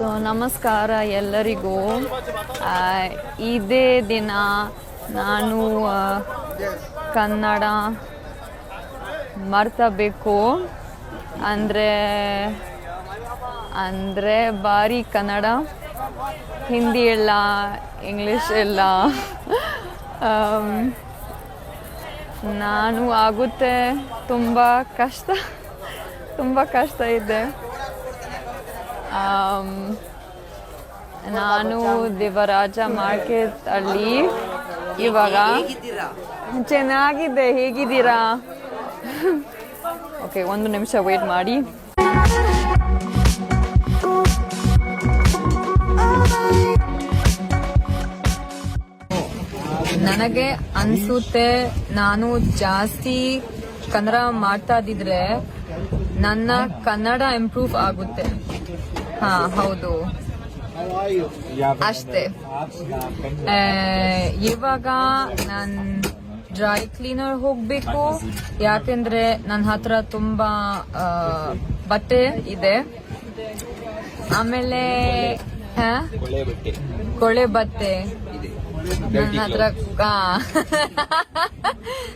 So, ನಮಸ್ಕಾರ ಎಲ್ಲರಿಗೂ. ಇದೇ ದಿನ ನಾನು ಕನ್ನಡ ಮರ್ತಬೇಕು. ಅಂದರೆ ಅಂದರೆ ಭಾರಿ ಕನ್ನಡ. ಹಿಂದಿ ಇಲ್ಲ, ಇಂಗ್ಲೀಷ್ ಇಲ್ಲ. ನಾನು ಆಗುತ್ತೆ ತುಂಬ ಕಷ್ಟ ತುಂಬ ಕಷ್ಟ ಇದೆ. ನಾನು ದೇವರಾಜ ಮಾರ್ಕೆಟ್ ಅಲ್ಲಿ ಇವಾಗ. ಚೆನ್ನಾಗಿದೆ ಹೇಗಿದ್ದೀರಾ? ಓಕೆ ಒಂದು ನಿಮಿಷ ವೇಟ್ ಮಾಡಿ. ನನಗೆ ಅನ್ಸುತ್ತೆ ನಾನು ಜಾಸ್ತಿ ಕನ್ನಡ ಮಾಡ್ತಾ ಇದ್ದಿದ್ರೆ ನನ್ನ ಕನ್ನಡ ಇಂಪ್ರೂವ್ ಆಗುತ್ತೆ. ಹಾ, ಹೌದು. ಅಷ್ಟೇ. ಇವಾಗ ನಾನು ಡ್ರೈ ಕ್ಲೀನರ್ ಹೋಗ್ಬೇಕು. ಯಾಕೆಂದ್ರೆ ನನ್ನ ಹತ್ರ ತುಂಬಾ ಬಟ್ಟೆ ಇದೆ. ಆಮೇಲೆ? ಕೊಳೆ ಬಟ್ಟೆ. ನನ್ನ ಹತ್ರ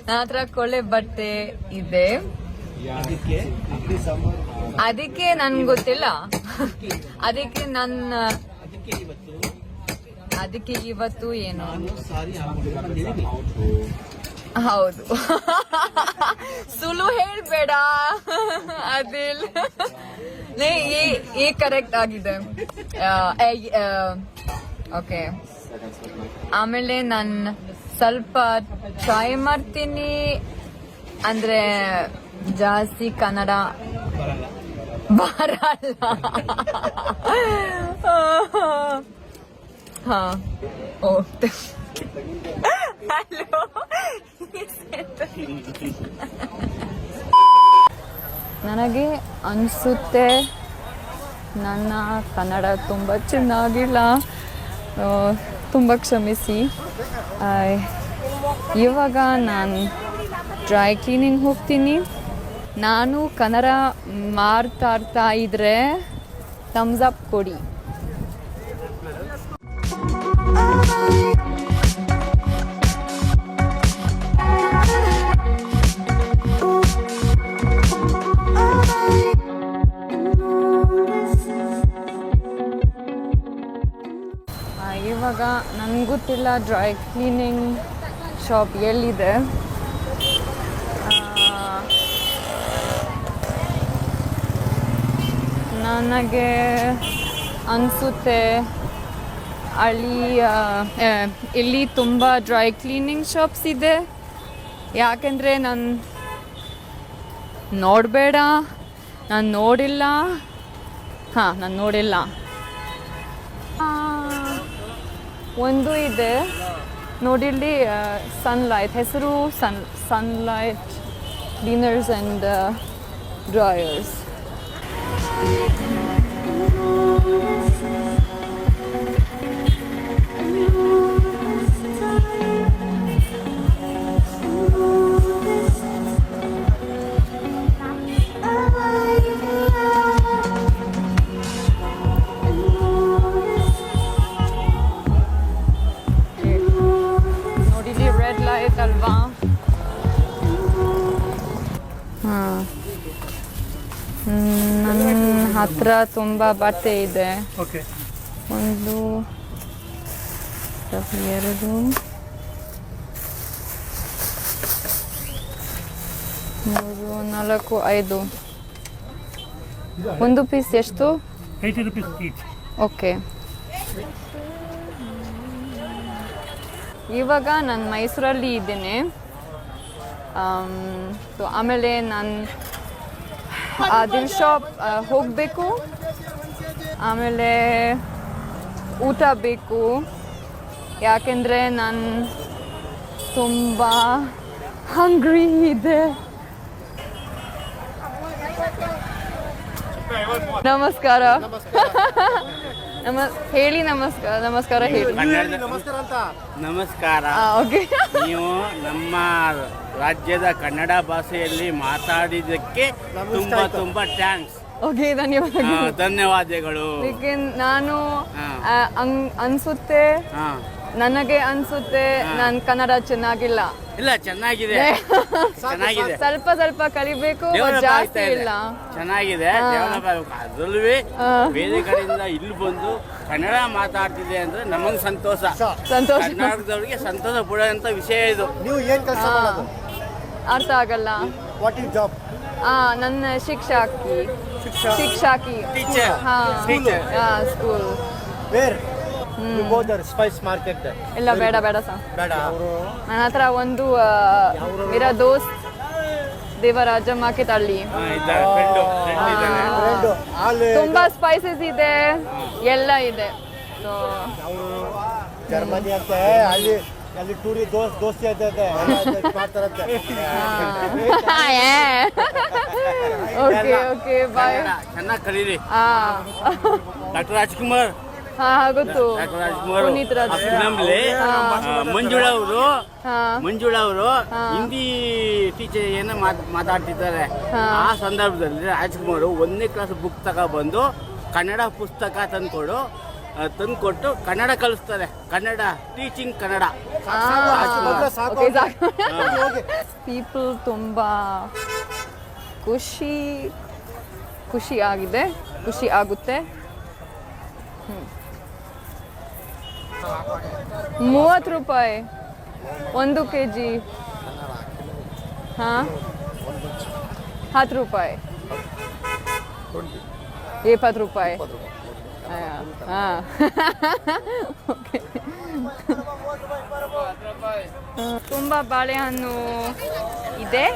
ನನ್ನ ಹತ್ರ ಕೊಳೆ ಬಟ್ಟೆ ಇದೆ. ಅದಕ್ಕೆ ನನ್ ಗೊತ್ತಿಲ್ಲ. ಅದಕ್ಕೆ ನನ್ನ ಅದಕ್ಕೆ ಇವತ್ತು ಏನು? ಹೌದು. ಸುಲು ಹೇಳ್ಬೇಡ. ಅದಿಲ್. ಈ ಕರೆಕ್ಟ್ ಆಗಿದೆ. ಓಕೆ. ಆಮೇಲೆ ನಾನು ಸ್ವಲ್ಪ ಟ್ರೈ ಮಾಡ್ತೀನಿ. ಅಂದ್ರೆ ಜಾಸ್ತಿ ಕನ್ನಡ ಹಾ ಹಲೋ ನನಗೆ ಅನಿಸುತ್ತೆ ನನ್ನ ಕನ್ನಡ ತುಂಬ ಚೆನ್ನಾಗಿಲ್ಲ. ತುಂಬ ಕ್ಷಮಿಸಿ. ಇವಾಗ ನಾನು ಡ್ರೈ ಕ್ಲೀನಿಂಗ್ ಹೋಗ್ತೀನಿ. ನಾನು ಕನ್ನಡ ಮಾತಾಡ್ತಾ ಇದ್ರೆ ಥಮ್ಸ್ ಅಪ್ ಕೊಡಿ. ಇವಾಗ ನನಗೆ ಗೊತ್ತಿಲ್ಲ ಡ್ರೈ ಕ್ಲೀನಿಂಗ್ ಶಾಪ್ ಎಲ್ಲಿದೆ. ನನಗೆ ಅನಿಸುತ್ತೆ ಅಲ್ಲಿ ಇಲ್ಲಿ ತುಂಬ ಡ್ರೈ ಕ್ಲೀನಿಂಗ್ ಶಾಪ್ಸ್ ಇದೆ. ಯಾಕೆಂದರೆ ನಾನು ನೋಡಬೇಡ, ನಾನು ನೋಡಿಲ್ಲ. ಹಾಂ, ನಾನು ನೋಡಿಲ್ಲ. ಒಂದು ಇದೆ. ನೋಡಿಲ್ಲಿ ಸನ್ಲೈಟ್ ಹೆಸರು Sun Sunlight dinners and drawers ನೋಡಿಲ್ಲಿ ಹತ್ರ ತುಂಬ ಬಟ್ಟೆ ಇದೆ. ಓಕೆ. ಒಂದು ಎರಡು ಮೂರು ನಾಲ್ಕು ಐದು. ಒಂದು ಪೀಸ್ ಎಷ್ಟು? Eighty rupees each okay. ಇವಾಗ ನಾನು ಮೈಸೂರಲ್ಲಿ ಇದ್ದೇನೆ. ಆಮೇಲೆ ನಾನು ದಿಲ್ ಶಾಪ್ ಹೋಗಬೇಕು. ಆಮೇಲೆ ಊಟ ಬೇಕು. ಯಾಕೆಂದರೆ ನಾನು ತುಂಬ ಹಂಗ್ರಿ ಇದೆ. ನಮಸ್ಕಾರ. ನಮ ಹೇಳಿ ನಮಸ್ಕಾರ ನಮಸ್ಕಾರ ಹೇಳಿ. ನಮಸ್ಕಾರ ಅಂತ. ನಮಸ್ಕಾರ. ಓಕೆ. ನೀವು ನಮ್ಮ ರಾಜ್ಯದ ಕನ್ನಡ ಭಾಷೆಯಲ್ಲಿ ಮಾತಾಡಿದ್ದಕ್ಕೆ ತುಂಬಾ ತುಂಬಾ ಥ್ಯಾಂಕ್ಸ್ ಓಕೆ ಆ, ಧನ್ಯವಾದಗಳು. ಧನ್ಯವಾದಗಳು ನಾನು. ಅನ್ಸುತ್ತೆ. ಹಾ. ನನಗೆ ಅನ್ಸುತ್ತೆ ನಾನು ಕನ್ನಡ ಚೆನ್ನಾಗಿಲ್ಲ. ಇಲ್ಲ ಚೆನ್ನಾಗಿದೆ. ಚೆನ್ನಾಗಿದೆ. ಸ್ವಲ್ಪ ಸ್ವಲ್ಪ ಕಲಿಬೇಕು ಜಾಸ್ತಿ ಇಲ್ಲ. ಚೆನ್ನಾಗಿದೆ ಅದ್ರಲ್ಲೂ ಬೇರೆ ಕಡೆಯಿಂದ ಇಲ್ಲಿ ಬಂದು ಕನ್ನಡ ಮಾತಾಡ್ತಿದೆ ಅಂದ್ರೆ ನಮಗ್ ಸಂತೋಷ. ಸಂತೋಷ. ಕರ್ನಾಟಕದವ್ರಿಗೆ ಸಂತೋಷ ಪಡುವಂತ ವಿಷಯ ಇದು. ನೀವು ಏನ್ ಕೆಲಸ ಹಾ. ಅರ್ಥ ಆಗಲ್ಲ. ವಾಟ್ ಇಸ್ ಜಾಬ್ ಆ ನನ್ನ ಶಿಕ್ಷಕಿ. ಶಿಕ್ಷಕಿ. ಟೀಚರ್ ಹಾ. Teacher school where you go there spice market ಇಲ್ಲ ಬೇಡ ಬೇಡ ಸರ್. ಬೇಡ. ನನ್ನ ಹತ್ರ ಒಂದು ಆ, ಮೇರಾ ದೋಸ್ತ್ ದೇವರಾಜ ಮಾರ್ಕೆಟ್ ಇದ್ದಾರೆ. ಫ್ರೆಂಡು ಫ್ರೆಂಡ್ ಇದ್ದಾರೆ. ಫ್ರೆಂಡ್ ಅಲ್ಲಿ ತುಂಬಾ ಸ್ಪೈಸಸ್ ಇದೆ. ಎಲ್ಲ ಇದೆ. ಸೊ ಅವರು ಜರ್ಮನಿ ಅಂತೆ. ಅಲ್ಲಿ ಅಲ್ಲಿ ಟೂರಿ ದೋಸ್ ದೋಸ್ತಿ ಅಂತ ಇದೆ ಎಲ್ಲ ಇದು ಮಾಡ್ತಾರಂತೆ ಓಕೆ ಓಕೆ ಬಾಯ್ ಚೆನ್ನಾಗಿ ಕಲೀರಿ. ಹಾ. ಡಾಕ್ಟರ್ ರಾಜ್ಕುಮಾರ್ ಹಾ ಗೊತ್ತು. ಪುನೀತ್ ರಾಜ್ಕುಮಾರ್ ಫಿಲಮ್ಲಿ ಮಂಜುಳಾ ಅವರು. ಮಂಜುಳ ಅವರು. ಹಿಂದಿ ಟೀಚರ್ ಏನ ಮಾತ್- ಮಾತಾಡ್ತಿದ್ದಾರೆ. ಆ ಸಂದರ್ಭದಲ್ಲಿ ರಾಜ್ಕುಮಾರ್ ಒಂದನೇ ಕ್ಲಾಸ್ ಬುಕ್ ತಗೊಬಂದು ಕನ್ನಡ ಪುಸ್ತಕ ತಂದ್ಕೊಡು ತಂದ್ಕೊಟ್ಟು ಕನ್ನಡ ಕಲಿಸ್ತಾರೆ. ಕನ್ನಡ ಟೀಚಿಂಗ್ ಕನ್ನಡ. ಪೀಪಲ್ ತುಂಬ ಖುಷಿ ಖುಷಿ ಆಗಿದೆ. ಖುಷಿ ಆಗುತ್ತೆ. ಹ್ಮ್. ಮೂವತ್ತು ರೂಪಾಯಿ. ಒಂದು ಕೆ ಜಿ ಹಾಂ? ಹತ್ತು ರೂಪಾಯಿ. ಇಪ್ಪತ್ತು ರೂಪಾಯಿ. ಹಾಂ. ತುಂಬ ಬಾಳೆಹಣ್ಣು ಇದೆ.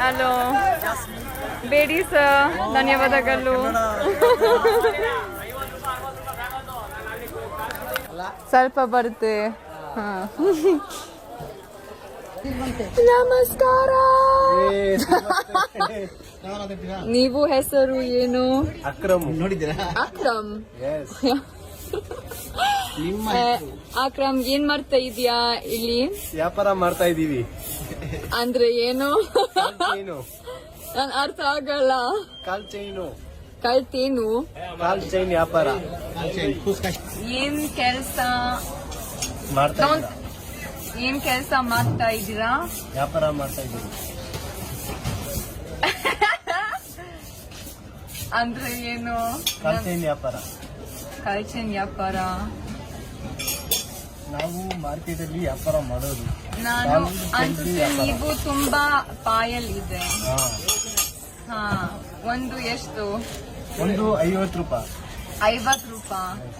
ಹಲೋ. ಬೇಡಿ ಸರ್. ಧನ್ಯವಾದಗಳು. ಸ್ವಲ್ಪ ಬರುತ್ತೆ. ನಮಸ್ಕಾರ. ನೀವು ಹೆಸರು ಏನು? ಅಕ್ರಮ್. ನೋಡಿದ್ದೀರಾ ಅಕ್ರಮ್ ಎಸ್ ಆ, ಅಕ್ರಮ್ ಏನ್ ಮಾಡ್ತಾ ಇದೀಯಾ ಇಲ್ಲಿ? ವ್ಯಾಪಾರ ಮಾಡ್ತಾ ಇದೀವಿ ಅಂದ್ರೆ ಏನು? ನನ್ ಅರ್ಥ ಆಗಲ್ಲ. ಕಾಲ್ ಚೈನು. ಕಳ್ತೇನು ಕಾಲ್ ಚೈನ್ ವ್ಯಾಪಾರ. ಏನ್ ಕೆಲ್ಸ? ಮಾಡ್ತಾ ಏನ್ ಕೆಲ್ಸ ಮಾಡ್ತಾ ಇದ್ದೀರಾ? ವ್ಯಾಪಾರ ಮಾಡ್ತಾ ಇದೀವಿ ಅಂದ್ರೆ ಏನು? ಕಾಲ್ ಚೈನ್ ವ್ಯಾಪಾರ. ಕಲ್ಚೈನ್ ವ್ಯಾಪಾರ. ನಾವು ಮಾರ್ಕೆಟ್ ಅಲ್ಲಿ ವ್ಯಾಪಾರ ಮಾಡೋದು. ನಾನು ಅನ್ಸುತ್ತೆ. ನೀವು ತುಂಬಾ ಪಾಯಲ್ ಇದೆ. ಹಾ. ಹಾ ಒಂದು ಎಷ್ಟು? ಒಂದು ಐವತ್ತು ರೂಪಾಯಿ. ಐವತ್ ರೂಪಾಯಿ.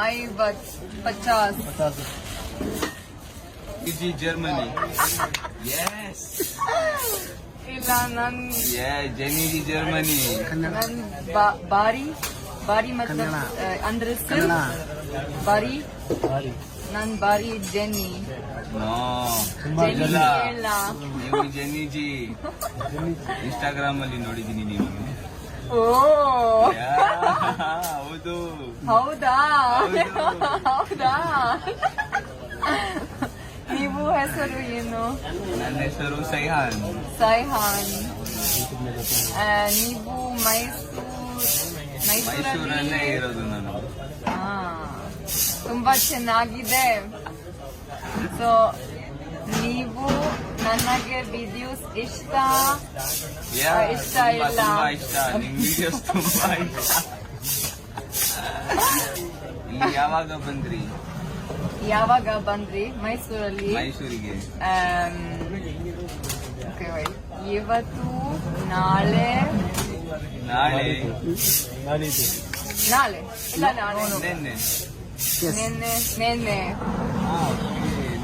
ಐವತ್ ಪಚಾಸ್. ಪಚಾಸ್. ಜರ್ಮನಿ. It Germany? yes. ಇಲ್ಲ ನನ್ Yeah, ಜರ್ಮನಿ ನನ್ ಬಾರಿ ಬಾರಿ ಮತ್ತೆ ಅಂದ್ರೆ ಬಾರಿ. ಬಾರಿ. ಸಾರಿ ನನ್ ಬಾರಿ ಜೆನ್ನಿ. ನೀವು ಜೆನ್ನಿ ಇನ್ಸ್ಟಾಗ್ರಾಮ್ ಅಲ್ಲಿ ನೋಡಿದೀನಿ ನೀವು. ಓ. ಹೌದು. ಹೌದಾ? ಹೌದು. ನೀವು ಹೆಸರು ಏನು? ನನ್ನ ಹೆಸರು ಸೈಹಾನ್. ಸೈಹಾನ್. ನೀವು ಮೈಸೂರು ಮೈಸೂರಲ್ಲಿ ಇರೋದು ನಾನು. ಹಾ, ತುಂಬಾ ಚೆನ್ನಾಗಿದೆ. ಸೊ ನೀವು ನನಗೆ ವಿಡಿಯೋಸ್ ಇಷ್ಟ? ಇಷ್ಟ ಇಲ್ಲ. ತುಂಬಾ ಇಷ್ಟ. ನಿಮ್ ವಿಡಿಯೋಸ್ ತುಂಬಾ ಇಷ್ಟ. ಇಲ್ಲಿ ಯಾವಾಗ ಬಂದ್ರಿ? ಯಾವಾಗ ಬಂದ್ರಿ? ಮೈಸೂರಲ್ಲಿ? ಮೈಸೂರಿಗೆ. ಇವತ್ತು ನಾಳೆ? ನಾಳೆ. ನಾಳೆ ಇಲ್ಲ ನಾಳೆ. ನಿನ್ನೆ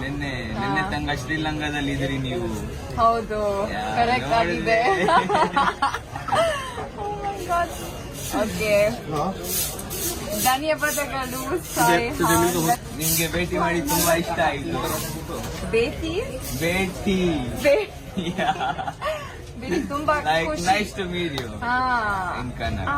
ನಿನ್ನೆ. ತಂಗ ಶ್ರೀಲಂಕಾದಲ್ಲಿ ಇದ್ರಿ ನೀವು. ಹೌದು. ಕರೆಕ್ಟ್ ಆಗಿದೆ. ಓಕೆ. ಧನ್ಯವಾದಗಳು ನಿಮ್ಗೆ ಭೇಟಿ ಮಾಡಿ ತುಂಬಾ ಇಷ್ಟ ಆಯ್ತು. ಭೇಟಿ? ಭೇಟಿ. ತುಂಬಾ ನೈಸ್ ಟು ಮೀಟ್ ಯು ಹಾ. ಇನ್ ಕನ್ನಡ.